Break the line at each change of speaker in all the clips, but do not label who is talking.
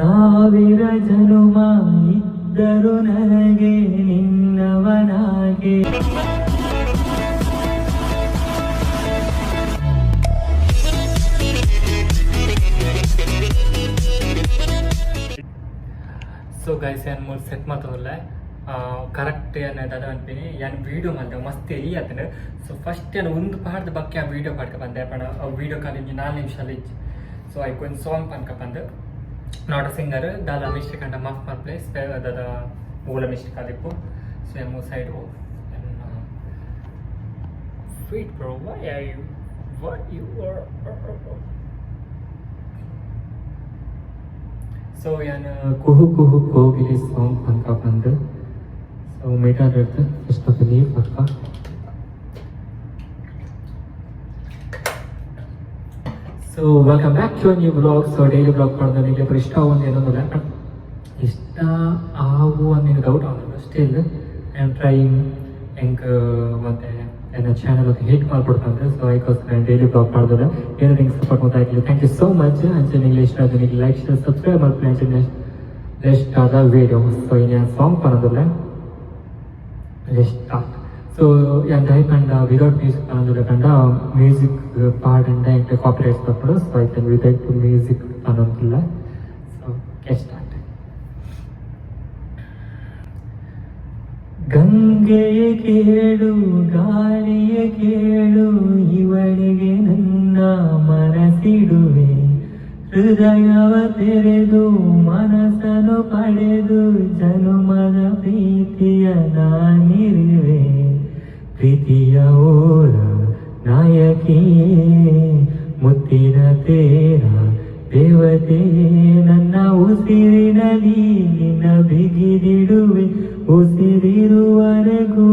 ಸಾವಿರ ಜನುಮ ಇದ್ದರು ನನಗೆ ನಿನ್ನವನಾಗೆ. ಸೊ ಗೈಸ್ ಏನು ಮೂರು ಸೆಟ್ ಮಾತಾಡಲ್ಲ ಕರೆಕ್ಟ್ ಏನು ಅದು ಅಂತೀನಿ. ಏನು ವೀಡಿಯೋ ಮಾಡಿದೆ, ಮಸ್ತ್ ಎಲ್ಲಿ ಅದನ್ನು ಸೊ ಫಸ್ಟ್ ಏನು ಒಂದು ಪಾಡ್ದ ಬಗ್ಗೆ ಆ ವೀಡಿಯೋ ಪಾಡ್ಕ ಬಂದೆ. ಪಣ ಆ ವೀಡಿಯೋ ಕಾಲಿಂಗ್ ನಾಲ್ಕು ನಿಮಿಷ ಅಲ್ಲಿ ಸೊ ಐಕೊಂದು ಸಾಂಗ್ ಪನ್ಕ ಬಂದು. ನಾಟ್ ಅ ಸಿಂಗರ್ ದಾದ ಮಿಸ್ಟೇಕ್ ಅಂಡ ಮಾಫ್ ಮಾರ್ ಪ್ಲೇಸ್ ದಾದ ಮೂಲ ಮಿಸ್ಟೇಕ್ ಆದಿಪ್ಪು so M side sweet bro why are you what you are so ಏನು ಕುಹು ಕುಹು ಕೋಗಿಲಿ ಸಾಂಗ್ ಪನ್ಕ ಬಂದು ಸೊ ಮೀಟರ್ ಇರುತ್ತೆ ಫಸ್ಟ್ ಆಫ್ ನೀರು ಪಕ್ಕ so welcome back to new blog so daily blog ಮಾಡೋದು ನಿಮಗೆ ಒಬ್ಬರು ಇಷ್ಟ ಒಂದು ಏನೊಂದಿಲ್ಲ ಇಷ್ಟ ಆಗು ಅನ್ನೋ ಡೌಟ್ ಅವನಿಲ್ಲ ಸ್ಟಿಲ್ ಆಮ್ ಟ್ರೈಯಿಂಗ್ ಹೆಂಗ್ ಮತ್ತೆ ನನ್ನ ಚಾನಲ್ ಅದು ಹೇಟ್ ಮಾಡ್ಬಿಡ್ತಂದ್ರೆ ಸೊ ಅದಕ್ಕೋಸ್ಕರ ಡೈಲಿ ಬ್ಲಾಗ್ ಮಾಡಿದ್ರೆ ಏನೋ ನಿಂಗೆ ಸಪೋರ್ಟ್ ಮಾಡ್ತಾ ಥ್ಯಾಂಕ್ ಯು ಸೋ ಮಚ್ ಅಂಚೆ ನಿಮಗೆ ಇಷ್ಟ ಆದ್ರೆ ನಿಮಗೆ ಲೈಕ್ ಶೇರ್ ಸಬ್ಸ್ಕ್ರೈಬ್ ಮಾಡ್ತೀನಿ ಅಂಚೆ ನೆಕ್ಸ್ಟ್ ಆದ ವೀಡಿಯೋ ಸೊ ಇನ್ನೇನು ಸಾಂಗ್ ಬರೋದಿಲ್ಲ ಲೆಸ್ಟ್ ಸ್ಟಾರ್ಟ್ ಸೊ ಎನ್ ಐ ಕಂಡ ವಿದೌಟ್ ಮ್ಯೂಸಿಕ್ ಅನ್ನೋದು ಕಂಡ ಮ್ಯೂಸಿಕ್ ಪಾರ್ಟ್ ಅಂಡ ಎಂಟು ಕಾಪಿರೈಟ್ಸ್ ಬರ್ಕೊಂಡು so I can without music ಅನ್ನೋದಿಲ್ಲ ಸೊ ಎಷ್ಟ ಗಂಗೆಯ ಕೇಳು, ಗಾಳಿಯ ಕೇಳು, ಇವಳಿಗೆ ನನ್ನ ಮನಸ್ಸಿಡುವೆ ಹೃದಯವ ತೆರೆದು, ಮನಸ್ಸನ್ನು ಪಡೆದು, ಜನುಮದ ಪ್ರೀತಿಯ ನಾನು ಪ್ರೀತಿಯ ಓರ ನಾಯಕಿ ಮುತ್ತಿನ ತೇರ ದೇವತೆ ನನ್ನ ಉಸಿರಿನಲ್ಲಿ ನಿನ್ನ ಬಿಗಿದಿಡುವೆ ಉಸಿರಿರುವರೆಗೂ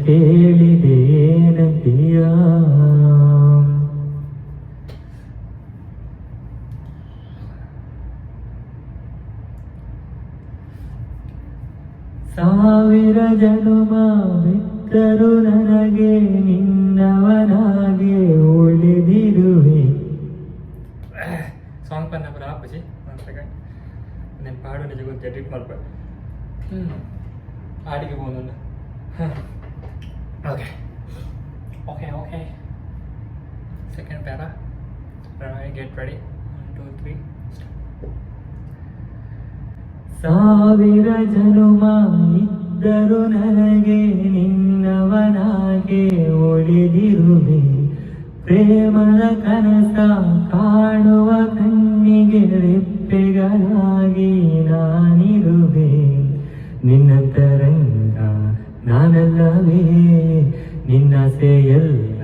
ನಿನ್ನ ಕೇಳಿದೆ ಏನಂತೀಯ ಸಾವಿರ ಜನುಮ ಬಿತ್ತರು ನನಗೆ ನಿನ್ನವನಾಗೆ ಉಳಿದಿರುವೆ ಸಾಂಗ್ ಪನ್ನ ಬರ ಆಪಜಿ ಒಂದು ಸೆಕೆಂಡ್ నేను పాడు నిజ గురించి ఎడిట్ మరప ఆడికి పోను Okay. Okay, okay. Second para. Alright, get ready. One, two, three. ಸಾವಿರ ಜನುಮ ಇದ್ದರು ನನಗೆ ನಿನ್ನವನಾಗೆ ಒಡೆದಿರುವೆ ಪ್ರೇಮದ ಕನಸ ಕಾಣುವ ಕಣ್ಣಿಗೆ ರೆಪ್ಪೆಗಳಾಗಿ ನಾನಿರುವೆ ನಿನ್ನ ತರಂಗ ನಾನಲ್ಲವೇ, ನಿನ್ನ ಸೆಯಲ್ಲ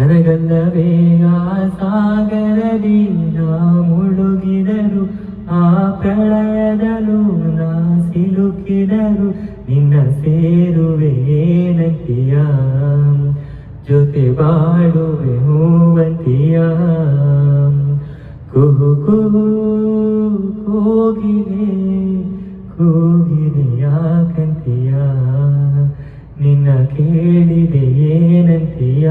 ನನಗಲ್ಲವೇ. ಆ ಸಾಗರದಿ ನಾ ಮುಳುಗಿದರು, ಆ ಪ್ರಳಯದಲು ನಾ ಸಿಲುಕಿದರು, ನಿನ್ನ ಸೇರುವೆ ಜೊತೆ ಬಾಳುವೆ ಹೂವಂತಿಯ? ಕುಹು ಕುಹು, ಕೂಗಿದೆ ಕೂಗಿದೆಯ ಯಾಕಂತೀಯ ನಿನ್ನ ಕೇಳಿದೆ ಏನಂತೀಯ?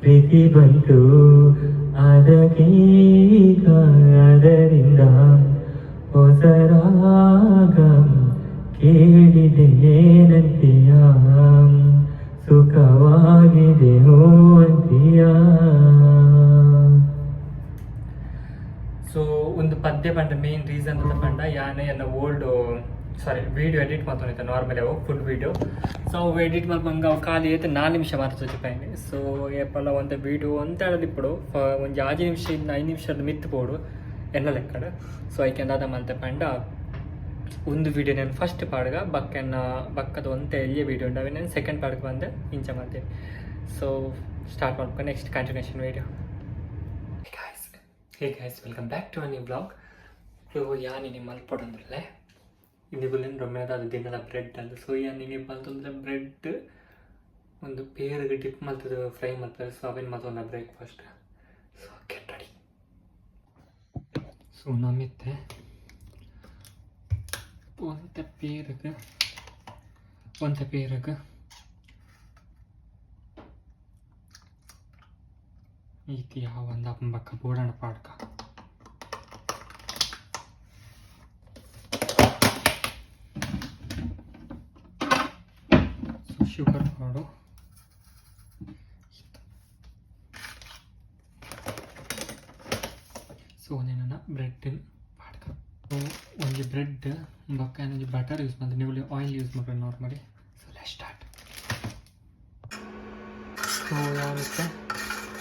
ಪ್ರೀತಿ ಬಂತು ಅದಕ್ಕೀಗ ಅದರಿಂದ ಹೊಸರಾಗ ಕೇಳಿದೆ ಏನಂತೀಯ? ಸುಖವಾಗಿದೆ ಹೂವಂತೀಯ ಸೊ ಒಂದು ಪದ್ಯ ಪಂಡ ಮೇನ್ ರೀಸನ್ ಅಂತ ಪಂಡ ಯಾನೆ ಎಲ್ಲ ಓಲ್ಡ್ ಸಾರಿ ವೀಡಿಯೋ ಎಡಿಟ್ ಮಾಡ್ತಾನೈತೆ ನಾರ್ಮಲ್ ಅವು ಫುಲ್ ವೀಡಿಯೋ ಸೊ ಅವು ಎಡಿಟ್ ಮಾಡ್ಬಂಗ ಅವು ಖಾಲಿ ಐತೆ ನಾಲ್ಕು ನಿಮಿಷ ಮಾಡ್ತದೆ ಪೈನೆ ಸೊ ಏಪಲ್ಲ ಒಂದು ವೀಡಿಯೋ ಅಂತ ಹೇಳೋದು ಇಪ್ಪಡು. ಒಂದು ಆರು ನಿಮಿಷ ಐದು ನಿಮಿಷದ ಮಿತ್ತು ಪೋಡು. ಎಲ್ಲ ಲೆಕ್ಕಡ. ಸೊ ಐಕೆ ಅಂದಾದ ಮಂತೆ ಪಂಡ. ಒಂದು ವಿಡಿಯೋ ನಾನು ಫಸ್ಟ್ ಪಾಡ್ಗ ಬಕ್ಕನ್ನ ಬಕ್ಕದ ಒಂತೆ ಎಲ್ಲಿಯೇ ವೀಡಿಯೋ ಉಂಟು ನಾನು ಸೆಕೆಂಡ್ ಪಾಡ್ಗೆ ಬಂದೆ. ಇಂಚ ಮಾಡ್ತೀನಿ ಸೊ ಸ್ಟಾರ್ಟ್ ಮಾಡ್ಬೇಕು next continuation video hey guys welcome back to ಅನ್ ಅನಿ ಬ್ಲಾಗ್ ಯಾನಿ ನಿಮ್ಮ ಪಡೋದ್ರಲ್ಲೇ ಇನ್ನಿಗುಲಿಂದ ರೊಮ್ಮೆದ ಅದು ದಿನ ಬ್ರೆಡ್ ಅದು ಸೋಯಾ ನಿಂಗೆ ಅಂತಂದ್ರೆ ಬ್ರೆಡ್ ಒಂದು ಪೇರ್ಗೆ ಡಿಪ್ ಮಾಡ್ತದೆ ಫ್ರೈ ಮಾಡ್ತಾರೆ ಸೊ ಅವೇನು ಮತ್ತೊಂದು ಬ್ರೇಕ್ಫಾಸ್ಟ್ ಸೊ ಕೆಟ್ಟಡಿ ಸೊ ನಮ್ಮಿತ್ತೆ ಒಂದ ಪೇರಿಗೆ, ಒಂದ ಪೇರಗ. ಈತಿ ಯಾವ ಒಂದು ಅಪ್ಪ ಪೋಡಣ ಪಾಡ್ಕ. ಸೊ నేను ಬ್ರೆಡ್ ಪಾಡ್ಕ ಒಂಜಿ ಬ್ರೆಡ್ ಬೊಕ್ಕ ಒಂಜಿ ಬಟರ್ ಯೂಸ್ ಮಾಡ್ತೀನಿ ನೀವು ಆಯಿಲ್ ಯೂಸ್ ಮಾಡ್ಬೇಕು normally so let start so ಯಾವತ್ತೆ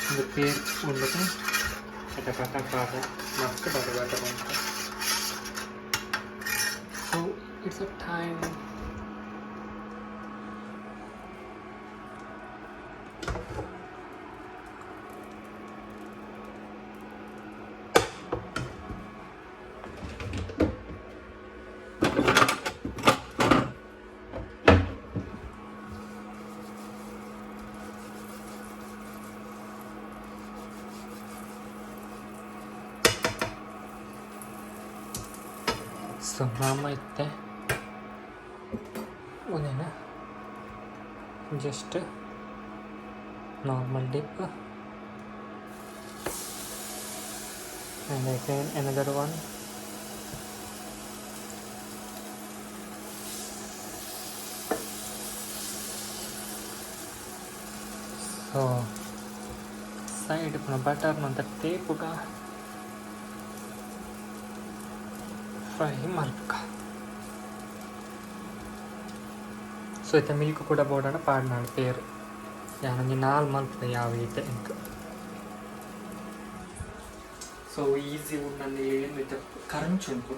ಒಂದು ಪೇರ್ ಉಂಡಕ್ಕೆ ಮತ್ತೆ ಬಟರ್ ಪಾಡ ಮಸ್ತ್ ಬಟರ್ ಬಟರ್ ಉಂಟು so it's a time so ಮಾಮ ಇತ್ತೆ ಒಂದೇನ just normal dip and again another one so side puna butter ನಂತರ ತೇಪುಗ ಫ್ರೈ ಮಲ್ಪಕ ಸೊ ಇತ್ತ ಮಿಲ್ಕ್ ಕೂಡ ಬೋಡಣ ಪಾಡ್ನಾಡು ಪೇರು ಯಾನೊಂಜಿ ನಾಲ್ ಮಲ್ಪದ ಯಾವ ಈತೆ ಇಂಕ ಸೊ ಈಸಿ ಉಂಡಂದು ಹೇಳಿ ವಿತ್ ಕರಂಚುಂಟು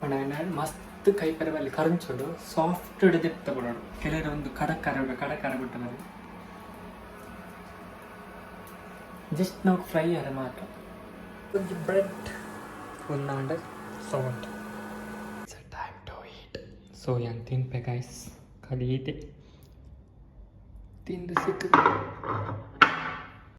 ಪಂಡ ಮಸ್ತ್ ಕೈ ಕರಬಲ್ಲಿ ಕರಂಚೋಡು ಸಾಫ್ಟ್ ಹಿಡಿದಿತ್ತ ತಗೊಳ್ಳೋಡು ಕೆಲವರು ಒಂದು ಕಡಕ್ ಕರ ಕಡಕ್ ಕರ ಬಿಟ್ಟು ಬರಿ ಜಸ್ಟ್ ನಾವು ಫ್ರೈ ಅರೆ ಮಾತ್ರ. ಒಂದು ಬ್ರೆಡ್ ಒಂದು salt time to eat so ಏನು ತಿನ್ಬೇಕಾಯ್ಸ್ ಗೈಸ್ ಕಲಿ ಇದೆ ತಿಂದು ಸಿಕ್ಕ.